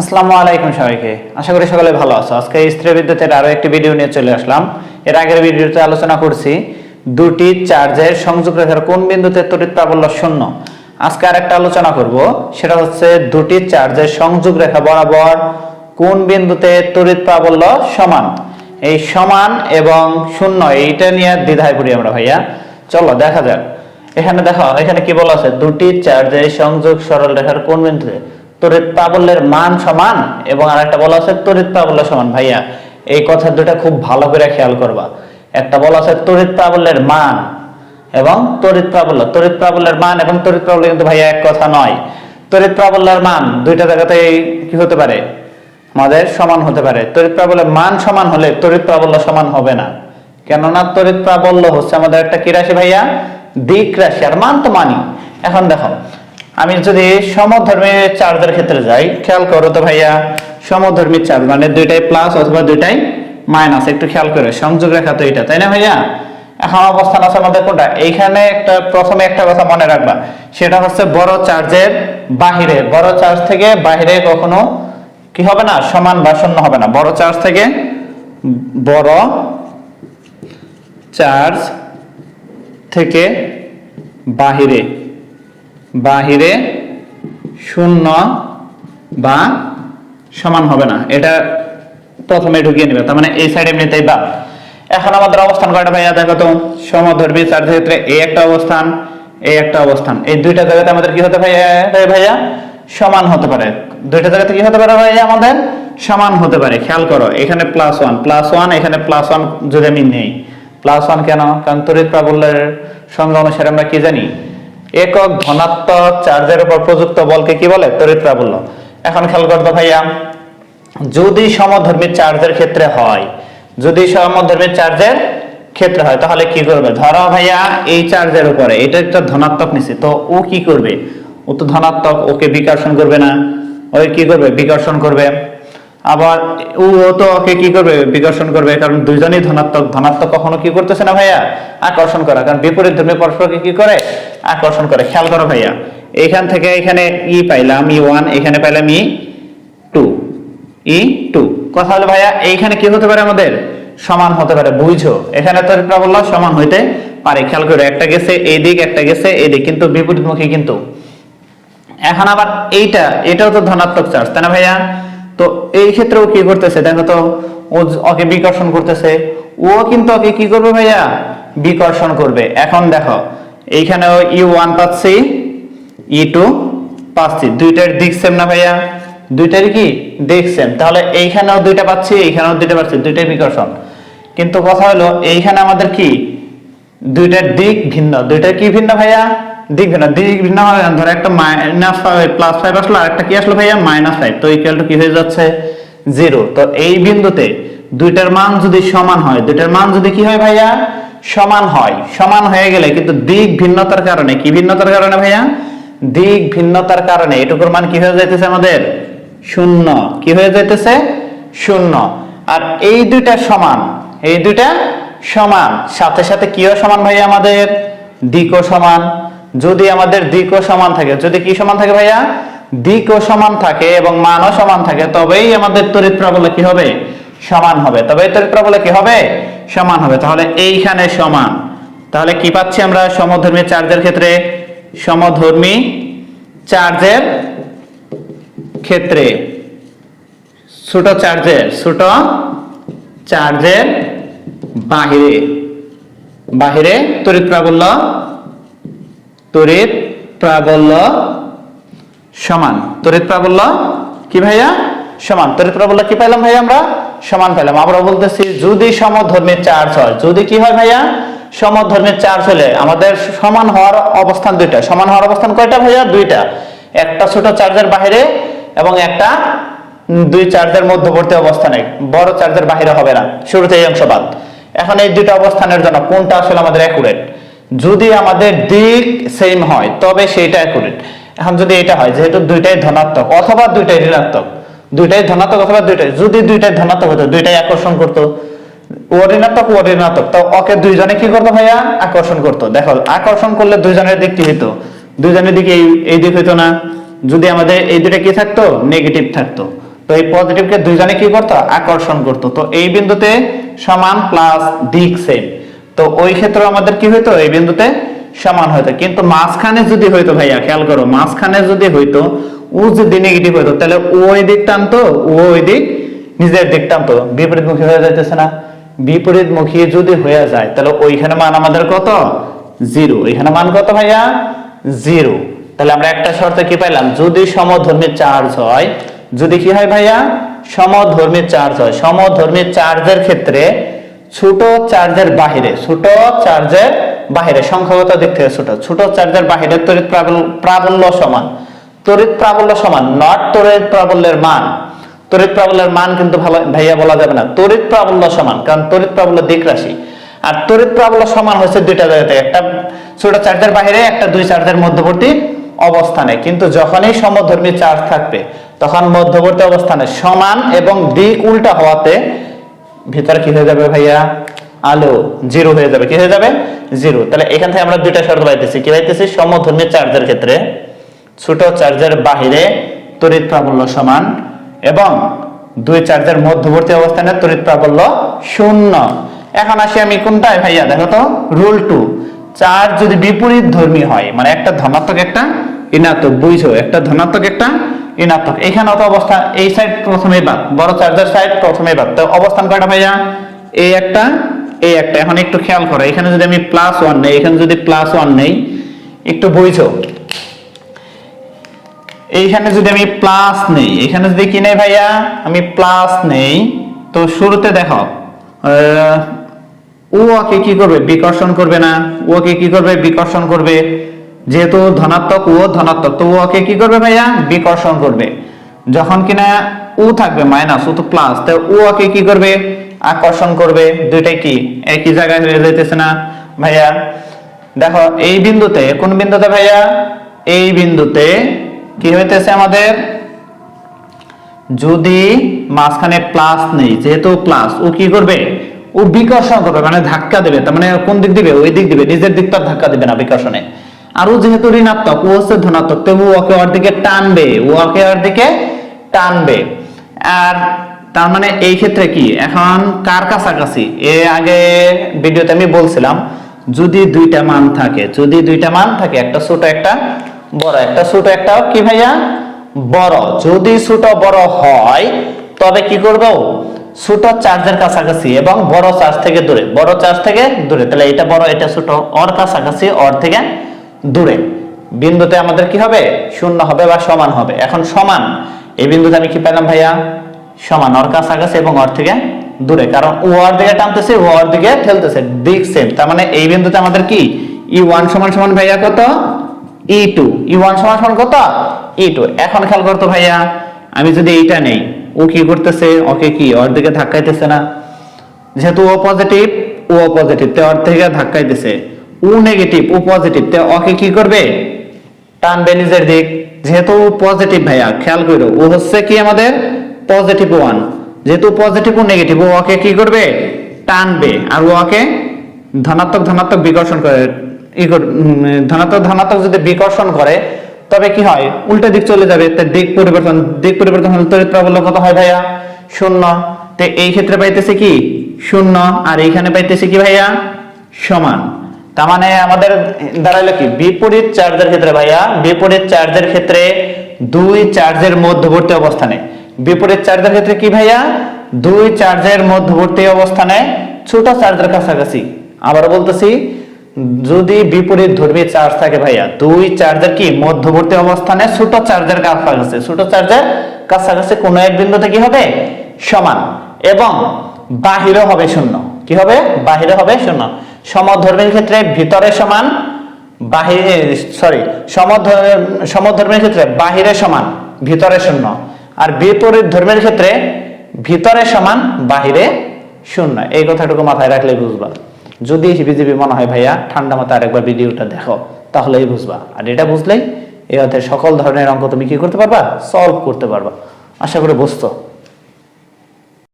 আসসালামু আলাইকুম সবাইকে। আশা করি সকলে ভালো আছো। আজকে স্ত্রী বিদ্যুতের আরও একটি ভিডিও নিয়ে চলে আসলাম। এর আগের ভিডিওতে আলোচনা করছি দুটি চার্জের সংযোগ রেখার কোন বিন্দুতে তড়িৎ প্রাবল্য শূন্য। আজকে আরেকটা আলোচনা করব। সেটা হচ্ছে দুটি চার্জের সংযোগ রেখা বরাবর কোন বিন্দুতে তড়িৎ প্রাবল্য সমান? এই সমান এবং শূন্য, এইটা নিয়ে দ্বিধায় পড়ি আমরা ভাইয়া। চলো, দেখা যাক। এখানে দেখো, এখানে কি বলা আছে? দুটি চার্জের সংযোগ সরল রেখার কোন বিন্দুতে তড়িৎ প্রাবল্যের মান সমান এবং আরেকটা বলা আছে তড়িৎ প্রাবল্য সমান। ভাইয়া, এই কথা দুটা খুব ভালো করে খেয়াল করবা। একটা বলা আছে তড়িৎ প্রাবল্যের মান এবং তড়িৎ প্রাবল্যের মান এবং তড়িৎ প্রাবল্য কিন্তু ভাইয়া এক কথা নয়। তড়িৎ প্রাবল্যের মান দুইটা জায়গাতে কি হতে পারে? আমাদের সমান হতে পারে। তড়িৎ প্রাবল্যের মান সমান হলে তড়িৎ প্রাবল্য সমান হবে না। কেননা তড়িৎ প্রাবল্য হচ্ছে আমাদের একটা কি রাশি ভাইয়া? দিক রাশি। আর মান তো মানি এখন দেখো আমি যদি সমধর্মী চার্জের ক্ষেত্রে যাই, খেয়াল করো তো ভাইয়া, সমধর্মী চার্জ মানে দুইটাই প্লাস অথবা দুইটাই মাইনাস একটু খেয়াল করে, সংযোগ রেখা তো এটা তাই না ভাইয়া? এখন অবস্থান আছে আমাদের কোনটা? এইখানে একটা, প্রথমে একটা কথা মনে রাখবা, সেটা হচ্ছে বড় চার্জের বাহিরে, বড় চার্জ থেকে বাহিরে কখনো কি হবে না, সমান বা শূন্য হবে না, বড় চার্জ থেকে বড় চার্জ থেকে বাহিরে। বাহিরে শূন্য বা সমান হবে না। এটা প্রথমে ঢুকিয়ে নেবে। তার মানে এই সাইড এমনিতেই বা। এখন আমাদের অবস্থান কয়টা ভাইয়া? দেখো তো সমধর্মী চার্জের ক্ষেত্রে এই একটা অবস্থান এই একটা অবস্থান। এই দুইটা জায়গাতে আমাদের কি হতে ভাইয়া ভাইয়া? সমান হতে পারে। দুইটা জায়গাতে কি হতে পারে ভাইয়া? আমাদের সমান হতে পারে। খেয়াল করো, এখানে প্লাস ওয়ান প্লাস ওয়ান এখানে প্লাস ওয়ান যদি আমি নেই। প্লাস ওয়ান কেন? কারণ তড়িৎ প্রাবল্যের সংজ্ঞা অনুসারে আমরা কি জানি? একক ধনাত্মক চার্জের উপর প্রযুক্ত বলকে কি বলে? তড়িৎ প্রাবল্য এখন খেয়াল করতো ভাইয়া, যদি সমধর্মী চার্জের ক্ষেত্রে হয়, যদি সমধর্মী চার্জের ক্ষেত্রে হয়, তাহলে কি করবে? ধরো ভাইয়া, এই চার্জের উপরে, এটা একটা ধনাত্মক নিছে তো ও কি করবে? ও তো ধনাত্মক, ওকে বিকর্ষণ করবে না। ওই কি করবে? বিকর্ষণ করবে। আবার ও তো ওকে কি করবে? বিকর্ষণ করবে, কারণ দুইজনই ধনাত্মক। ধনাত্মক কখনো কি করতেছে না ভাইয়া? আকর্ষণ করা, কারণ বিপরীত ধর্মী পরস্পরকে কি করে? আকর্ষণ করে। খেয়াল করো ভাইয়া, এখান থেকে এখানে ই পাইলাম, ই ওয়ান, এখানে পাইলাম ই টু ই টু। কথা হলো ভাইয়া, এইখানে কি হতে পারে আমাদের? সমান হতে পারে বুঝছ এখানে তো প্রাবল্য সমান হইতে পারে। খেয়াল করে, একটা গেছে এই দিক একটা গেছে এই দিক কিন্তু বিপরীতমুখী কিন্তু। এখন আবার এইটা, এটাও তো ধনাত্মক চার্জ, তাই না ভাইয়া? তো এই ক্ষেত্রেও কি করতেছে দেখো তো, ও ওকে বিকর্ষণ করতেছে। ও কিন্তু ওকে কি করবে ভাইয়া? বিকর্ষণ করবে। এখন দেখো, এইখানেও ই ওয়ান পাচ্ছি ই টু পাচ্ছি। দুইটার দিক সেম না ভাইয়া? দুইটারই কি? দিক সেম তাহলে এইখানেও দুইটা পাচ্ছি, এইখানেও দুইটা পাচ্ছি, দুইটাই বিকর্ষণ। কিন্তু কথা হলো, এইখানে আমাদের কি? দুইটার দিক ভিন্ন। দুইটার কি ভিন্ন ভাইয়া? দিক ভিন্ন হবে না। ধরো একটা মাইনাস ফাইভ প্লাস ফাইভ আসলো আর একটা কি আসলো ভাইয়া? মাইনাস ফাইভ তো ইকুয়াল টু কি হয়ে যাচ্ছে? জিরো তো এই বিন্দুতে দুইটার মান যদি সমান হয়, দুইটার মান যদি কি হয় ভাইয়া? সমান হয়। সমান হয়ে গেলে কিন্তু দিক ভিন্নতার কারণে, কি ভিন্নতার কারণে ভাইয়া? দিক ভিন্নতার কারণে। এটুকুর মান কি হয়ে যাইতেছে আমাদের? শূন্য। কি হয়ে যাইতেছে? শূন্য। আর এই দুইটা সমান, এই দুইটা সমান। সাথে সাথে কিও সমান ভাইয়া আমাদের? দিকও সমান। যদি আমাদের দিকও সমান থাকে, যদি কি সমান থাকে ভাইয়া? দিকও সমান থাকে এবং মানও সমান থাকে, তবেই আমাদের তড়িৎ প্রাবল্য কি হবে? সমান হবে। তবে তড়িৎ প্রাবল্য কি হবে? সমান হবে। তাহলে এইখানে সমান। তাহলে কি পাচ্ছি আমরা সমধর্মী চার্জের ক্ষেত্রে? সমধর্মী চার্জের ক্ষেত্রে। ছোট চার্জের ছোট চার্জের বাহিরে। বাহিরে তড়িৎ প্রাবল্য তড়িৎ প্রাবল্য সমান। তড়িৎ প্রাবল্য কি ভাইয়া? সমান। তড়িৎ প্রাবল্য কি পাইলাম ভাইয়া আমরা? সমান পাইলাম। আমরা বলতেছি যদি সমধর্মী চার্জ হয় যদি কি হয় ভাইয়া? সমধর্মী চার্জ হলে আমাদের সমান হওয়ার অবস্থান দুইটা। সমান হওয়ার অবস্থান কয়টা ভাইয়া? দুইটা। একটা ছোট চার্জের বাইরে এবং একটা দুই চার্জের মধ্যবর্তী অবস্থানে। বড় চার্জের বাইরে হবে না। শুরুতে এই অংশ বাদ এখন এই দুইটা অবস্থানের জন্য কোনটা আসলে আমাদের অ্যাকুরেট যদি আমাদের দিক সেম হয়, তবে সেটা অ্যাকুরেট এখন যদি এটা হয়, যেহেতু দুইটাই ধনাত্মক, অথবা দুইটাই ঋণাত্মক, দুইটাই ধনাত্মক অথবা দুইটাই, যদি দুইটাই ধনাত্মক হতো, দুইটাই আকর্ষণ করতো, ও ও ঋণাত্মক, তো ওকে দুইজনে কি করতো ভাইয়া? আকর্ষণ করতো। দেখো, আকর্ষণ করলে দুইজনের দিক কি হইতো? দুইজনের দিকে এই এই দিক হইতো না। যদি আমাদের এই দুটা কি থাকতো? নেগেটিভ থাকতো। তো এই পজিটিভকে দুইজনে কি করতো? আকর্ষণ করতো। তো এই বিন্দুতে সমান প্লাস দিক সেম তো ওই ক্ষেত্রে আমাদের কি হইতো? এই বিন্দুতে সমান হইতো। কিন্তু মাঝখানে যদি হইতো ভাইয়া, খেয়াল করো, মাঝখানে যদি হইতো, ও যদি নেগেটিভ হইতো, তাহলে ও ওই দিক টানতো, ও ওই দিক নিজের দিক টানতো। বিপরীতমুখী হয়ে যাইতেছে না। বিপরীতমুখী যদি হয়ে যায়, তাহলে ওইখানে মান আমাদের কত? জিরো। এখানে মান কত ভাইয়া? জিরো। তাহলে আমরা একটা শর্তে কি পাইলাম? যদি সমধর্মী চার্জ হয়, যদি কি হয় ভাইয়া? সমধর্মী চার্জ হয়। সমধর্মী চার্জের ক্ষেত্রে ছোট চার্জের বাহিরে, ছোট চার্জের বাহিরে, সংখ্যাগত দিক থেকে ছোট ছোট চার্জের বাহিরে তড়িৎ প্রাবল- প্রাবল্য সমান, তড়িৎ প্রাবল্য সমান নট তড়িৎ প্রাবল্যের মান। তড়িৎ প্রাবল্যের মান কিন্তু ভাইয়া বলা যাবে না, তড়িৎ প্রাবল্য সমান, কারণ তড়িৎ প্রাবল্য দিক রাশি। আর তড়িৎ প্রাবল্য সমান হচ্ছে দুইটা জায়গাতে একটা ছোট চার্জের বাহিরে, একটা দুই চার্জের মধ্যবর্তী অবস্থানে। কিন্তু যখনই সমধর্মী চার্জ থাকবে, তখন মধ্যবর্তী অবস্থানে সমান এবং দিক উল্টা হওয়াতে ভিতরে কি হয়ে যাবে ভাইয়া? আলো, জিরো হয়ে যাবে। কি হয়ে যাবে? জিরো। তাহলে এখান থেকে আমরা দুইটা শর্ত পাইতেছি। কি পাইতেছি? সমধর্মী চার্জের ক্ষেত্রে ছোট চার্জের বাহিরে তড়িৎ প্রাবল্য সমান এবং দুই চার্জের মধ্যবর্তী অবস্থানে তড়িৎ প্রাবল্য শূন্য। এখন আসি আমি কোনটায় ভাইয়া? দেখো তো, রুল টু। চার্জ যদি বিপরীত ধর্মী হয় মানে একটা ধনাত্মক একটা ঋণাত্মক বুঝছ? একটা ধনাত্মক, একটা ঋণাত্মক। এখানে অত অবস্থা, এই সাইড প্রথমে বাদ, বড় চার্জার সাইড প্রথমে বাদ। তো অবস্থান কয়টা ভাইয়া? এই একটা এই একটা। এখন একটু খেয়াল করো, এখানে যদি আমি প্লাস ওয়ান নেই, এখানে যদি প্লাস ওয়ান নেই, একটু বুঝছ? এইখানে যদি আমি প্লাস নেই, এখানে যদি কি নেই ভাইয়া? আমি প্লাস নেই। তো শুরুতে দেখো ও ওকে কি করবে? বিকর্ষণ করবে না। ওকে কি করবে? বিকর্ষণ করবে। যেহেতু ধনাত্মক ও ধনাত্মক, তো ওকে কি করবে ভাইয়া? বিকর্ষণ করবে। যখন কিনা ও থাকবে মাইনাস ও তো প্লাস তো ও ওকে কি করবে? আকর্ষণ করবে। দুইটাই কি? একই জায়গায় হয়ে যাইতেছে না। ভাইয়া, দেখো, এই বিন্দুতে, কোন বিন্দুতে ভাইয়া? এই বিন্দুতে কি হইতেছে আমাদের? যদি মাঝখানে প্লাস নেই, যেহেতু প্লাস ও কি করবে? ও বিকর্ষণ করবে মানে ধাক্কা দেবে। তার মানে কোন দিক দিবে? ওই দিক দিবে। নিজের দিকটা ধাক্কা দিবে না বিকর্ষণে। আর যেহেতু ঋণাত্মক, ও হচ্ছে ধনাত্মক তবু ওকে ওর দিকে টানবে ওকে ওর দিকে টানবে। আর তার মানে এই ক্ষেত্রে কি? এখন কার কাছাকাছি? এ আগে ভিডিওতে আমি বলছিলাম, যদি দুইটা মান থাকে, যদি দুইটা মান থাকে, একটা ছোট, একটা বড়, একটা ছোট, একটা কি ভাইয়া? বড়। যদি ছোট, বড় হয়, তবে কি করব? ছোট চার্জের কাছাকাছি এবং বড় চার্জ থেকে দূরে, বড় চার্জ থেকে দূরে। তাহলে এটা বড়, এটা ছোট, ওর কাছাকাছি, ওর থেকে দূরে। বিন্দুতে আমাদের কি হবে? শূন্য হবে বা সমান হবে। এখন সমান। এই বিন্দুতে আমি কি পেলাম ভাইয়া? সমান। ওর কাছাকাছি এবং ওর থেকে দূরে। কারণ ও ওর দিকে টানতেছে, ও ওর দিকে ঠেলতেছে। দিক সেম তার মানে এই বিন্দুতে আমাদের কি? ই ওয়ান সমান সমান ভাইয়া কত? ই টু ই ওয়ান সমান সমান কত? ই টু এখন খেয়াল করতো ভাইয়া, আমি যদি এইটা নেই, ও কি করতেছে? ওকে কি ওর দিকে ধাক্কাইতেছে না? যেহেতু ও পজিটিভ ও পজিটিভ তে ওর থেকে ধাক্কাইতেছে। ও নেগেটিভ ও পজিটিভ তে ওকে কি করবে? টানবে নিজের দিক। যেহেতু পজিটিভ ভাইয়া, খেয়াল করো ও হচ্ছে কি আমাদের পজিটিভ ওয়ান যেহেতু পজিটিভ ও নেগেটিভ ও ওকে কি করবে? টানবে। আর ওকে ধনাত্মক ধনাত্মক বিকর্ষণ করে ধনাত্মক ধনাত্মক যদি বিকর্ষণ করে, তবে কি হয়? উল্টো দিক চলে যাবে। দিক পরিবর্তন দিক পরিবর্তন হলে তড়িৎ প্রাবল্য কত হয় ভাইয়া? শূন্য। তো এই ক্ষেত্রে পাইতেছে কি? শূন্য। আর এইখানে পাইতেছে কি ভাইয়া? সমান। তার মানে আমাদের দাঁড়াইলো কি? বিপরীত চার্জের ক্ষেত্রে ভাইয়া, বিপরীত চার্জের ক্ষেত্রে দুই চার্জের মধ্যবর্তী অবস্থানে। বিপরীত চার্জের ক্ষেত্রে কি ভাইয়া? দুই চার্জের মধ্যবর্তী অবস্থানে ছোট চার্জের কাছাকাছি। আবার বলতেছি, যদি বিপরীত ধর্মী চার্জ থাকে ভাইয়া, দুই চার্জের কি? মধ্যবর্তী অবস্থানে ছোট চার্জের কাছাকাছি। ছোট চার্জের কাছাকাছি কোনো এক বিন্দুতে কি হবে? সমান। এবং বাহিরে হবে শূন্য। কি হবে? বাহিরে হবে শূন্য। সমধর্মীর ক্ষেত্রে ভিতরে সমান, বাহিরে সরি সমধর্মের ক্ষেত্রে বাহিরে সমান, ভিতরে শূন্য। আর বিপরীত ধর্মের ক্ষেত্রে ভিতরে সমান, বাহিরে শূন্য। এই কথাটুকু মাথায় রাখলে বুঝবা। যদি হিবিজিবি মনে হয়, ভাইয়া, ঠান্ডা মাথায় আরেকবার ভিডিওটা দেখো, তাহলেই বুঝবা। আর এটা বুঝলেই এই অর্থে সকল ধরনের অঙ্ক তুমি কি করতে পারবা? সলভ করতে পারবা। আশা করি বুঝতো